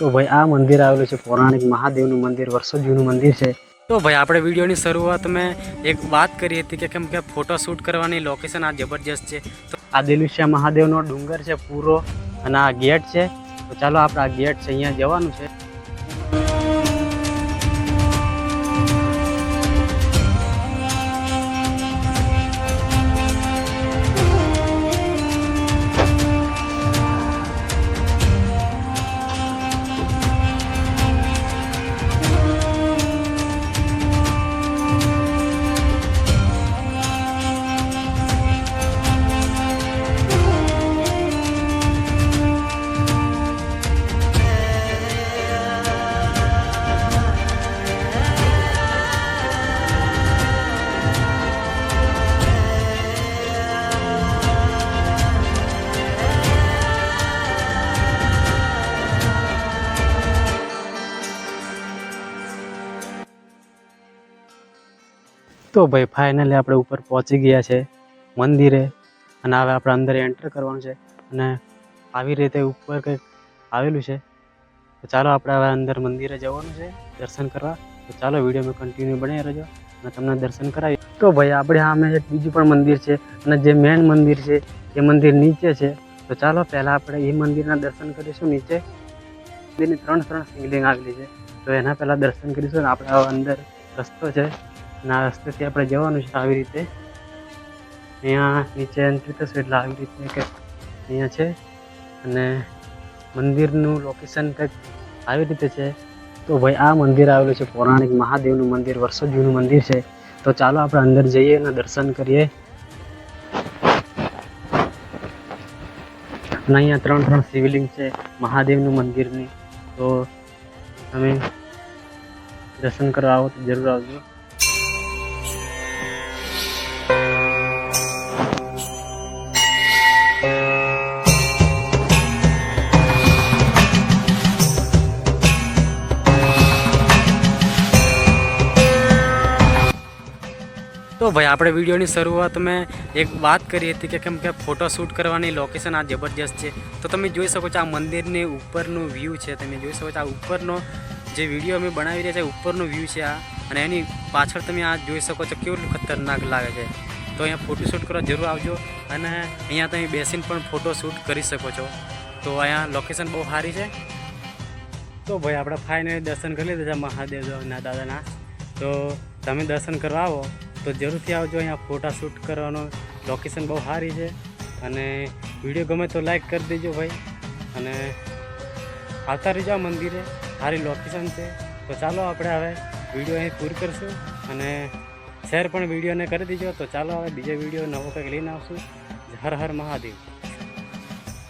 તો ભાઈ આ મંદિર આવેલું છે પૌરાણિક મહાદેવનું મંદિર વર્ષો જૂનું મંદિર છે. તો ભાઈ આપણે વિડીયોની શરૂઆત મેં એક વાત કરી હતી કે કેમ કે ફોટો શૂટ કરવાની લોકેશન આ જબરજસ્ત છે. તો આ દિલુશિયા મહાદેવનો ડુંગર છે પૂરો અને આ ગેટ છે. તો ચાલો આપણે આ ગેટ છે અહીંયા જવાનું છે. તો ભાઈ ફાઇનલી આપણે ઉપર પહોંચી ગયા છે મંદિરે અને હવે આપણે અંદર એન્ટર કરવાનું છે અને આવી રીતે ઉપર કંઈક આવેલું છે. તો ચાલો આપણે હવે અંદર મંદિરે જવાનું છે દર્શન કરવા. તો ચાલો વિડીયોમાં કન્ટિન્યુ બનાવી રહેજો અને તમને દર્શન કરાવી. તો ભાઈ આપણે સામે એક બીજું પણ મંદિર છે અને જે મેન મંદિર છે એ મંદિર નીચે છે. તો ચાલો પહેલાં આપણે એ મંદિરના દર્શન કરીશું નીચે. મંદિરની ત્રણ ત્રણ શિવલિંગ આવેલી છે. તો એના પહેલાં દર્શન કરીશું અને આપણે અંદર રસ્તો છે. અને આ રસ્તેથી આપણે જવાનું છે આવી રીતે. અહીંયા નીચે એન્ટ્રી થશે એટલે આવી રીતે કંઈક અહીંયા છે. અને મંદિરનું લોકેશન કંઈક આવી રીતે છે. તો ભાઈ આ મંદિર આવેલું છે પૌરાણિક મહાદેવનું મંદિર વર્ષો જૂનું મંદિર છે. તો ચાલો આપણે અંદર જઈએ અને દર્શન કરીએ. અને અહીંયા ત્રણ ત્રણ શિવલિંગ છે મહાદેવનું મંદિરની. તો તમે દર્શન કરવા આવો તો જરૂર આવજો. તો ભાઈ, આપણે વિડીયોની શરૂઆત મેં એક વાત કરી હતી કે કેમ કે ફોટો શૂટ કરવાની લોકેશન આ જબરજસ્ત છે. તો તમે જોઈ શકો છો આ મંદિરની ઉપરનું વ્યૂ છે. તમે જોઈ શકો છો આ ઉપરનો જે વીડિયો અમે બનાવી રહ્યા છે ઉપરનો વ્યૂ છે આ. અને એની પાછળ તમે આ જોઈ શકો છો કેવું ખતરનાક લાગે છે. તો અહીંયા ફોટો શૂટ કરવા જરૂર આવજો. અને અહીંયા તમે બેસીને પણ ફોટો શૂટ કરી શકો છો. તો અહીંયા લોકેશન બહુ સારી છે. તો ભાઈ, આપણે ફાઇનલી દર્શન કરી લીધા મહાદેવના દાદાના. તો તમે દર્શન કરવા આવો. તો જરૂરથી આવજો અહીંયા ફોટા શૂટ કરવાનો. લોકેશન બહુ સારી છે. અને વીડિયો ગમે તો લાઈક કરી દેજો ભાઈ. અને આવતા રહેજો આ મંદિરે. સારી લોકેશન છે. તો ચાલો આપણે હવે વીડિયો અહીં પૂરી કરશું. અને શેર પણ વિડીયોને કરી દેજો. તો ચાલો હવે બીજો વીડિયો નવો કંઈક લઈને આવશું. હર હર મહાદેવ.